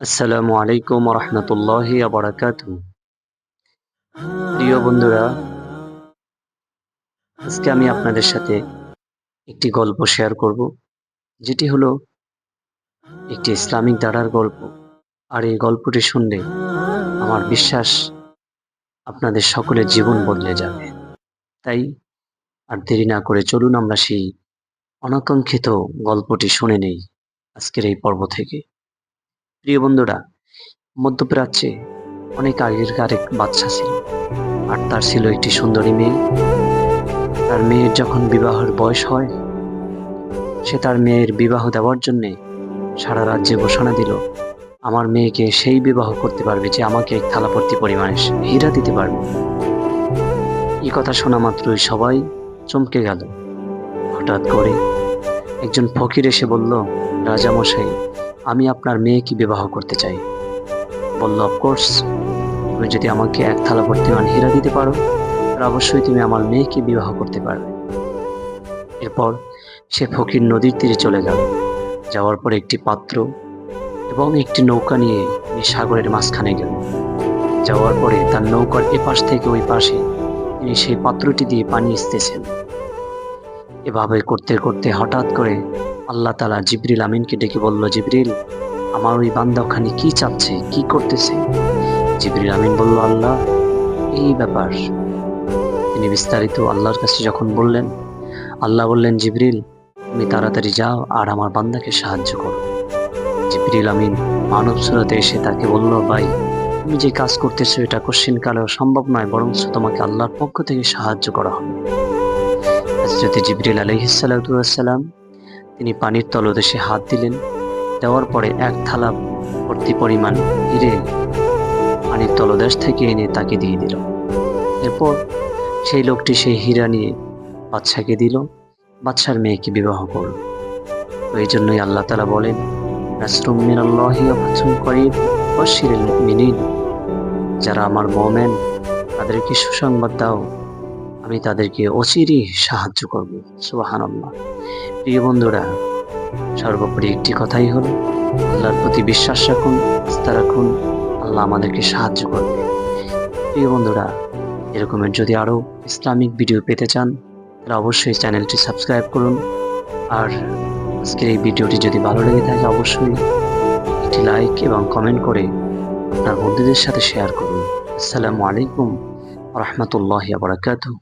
আসসালামু আলাইকুম রহমতুল্লাহি আবরাকাত প্রিয় বন্ধুরা, আজকে আমি আপনাদের সাথে একটি গল্প শেয়ার করব, যেটি হলো একটি ইসলামিক দাঁড়ার গল্প। আর এই গল্পটি শুনলে আমার বিশ্বাস আপনাদের সকলের জীবন বদলে যাবে। তাই আর দেরি না করে চলুন আমরা সেই অনাকাঙ্ক্ষিত গল্পটি শুনে নেই আজকের এই পর্ব থেকে। প্রিয় বন্ধুরা, মধ্যপ্রাচ্যে অনেক আগেরকার এক বাচ্চা ছিল। আর তার ছিল একটি সুন্দরী মেয়ে। তার মেয়ের যখন বিবাহের বয়স হয়, সে তার মেয়ের বিবাহ দেওয়ার জন্যে সারা রাজ্যে ঘোষণা দিল, আমার মেয়েকে সেই বিবাহ করতে পারবে যে আমাকে এক থালাপর্তি পরিমাণে হীরা দিতে পারবে। এই কথা শোনা মাত্রই সবাই চমকে গেল। হঠাৎ করে একজন ফকির এসে বলল, রাজামশাই আমি আপনার মেয়েকে বিবাহ করতে চাই। বলল অফকোর্স তুমি যদি আমাকে এক থালা বর্তমান হীরা দিতে পারো, তাহলে অবশ্যই তুমি আমার মেয়েকে বিবাহ করতে পারবে। এরপর সে ফকির নদীর তীরে চলে গেল। যাওয়ার পর একটি পাত্র এবং একটি নৌকা নিয়ে তিনি সাগরের মাঝখানে গেল যাওয়ার পরে তার নৌকার এপাশ থেকে ওই পাশে তিনি সেই পাত্রটি দিয়ে পানি আসতেছেন এভাবে করতে করতে হঠাৎ করে আল্লাহ তালা জিবরিল আমিনকে ডেকে বলল, জিবরিল, আমার ওই বান্দা ওখানে কি চাচ্ছে? কি করতেছে? জিবরিল আমিন বলল, আল্লাহ, এই ব্যাপার। তিনি বিস্তারিত আল্লাহর কাছে যখন বললেন, আল্লাহ বললেন, জিবরিল, তুমি তাড়াতাড়ি যাও আর আমার বান্দাকে সাহায্য করো। জিবরিল আমিন মানব সুরতে এসে তাকে বলল, ভাই, তুমি যে কাজ করতেছো এটা কোশ্চিন কালেও সম্ভব নয় বরং তোমাকে আল্লাহর পক্ষ থেকে সাহায্য করা হবে। জিবরিল আলহিসাল্লাম তিনি পানির তলদেশে হাত দিলেন, দেওয়ার পরে এক থালা ভর্তি পরিমাণ হিরে পানির তলদেশ থেকে এনে তাকে দিয়ে দিল। এরপর সেই লোকটি সেই হীরা নিয়ে বাচ্চাকে দিল বাচ্চার মেয়েকে বিবাহ করল। তো এই জন্যই আল্লাহ তালা বলেন যারা আমার মোমেন, তাদেরকে সুসংবাদ দাও। আমি তাদেরকে অচিরই সাহায্য করব। সুবাহান আল্লাহ প্রিয় বন্ধুরা, সর্বোপরি একটি কথাই হলো, আল্লাহর প্রতি বিশ্বাস রাখুন আস্থা রাখুন, আল্লাহ আমাদেরকে সাহায্য করবে প্রিয় বন্ধুরা, এরকমের যদি আরও ইসলামিক ভিডিও পেতে চান, তাহলে অবশ্যই চ্যানেলটি সাবস্ক্রাইব করুন। আর আজকের এই ভিডিওটি যদি ভালো লেগে থাকে, অবশ্যই একটি লাইক এবং কমেন্ট করে আপনার বন্ধুদের সাথে শেয়ার করুন। আসসালামু আলাইকুম রহমতুল্লাহ বারাকাতুহ।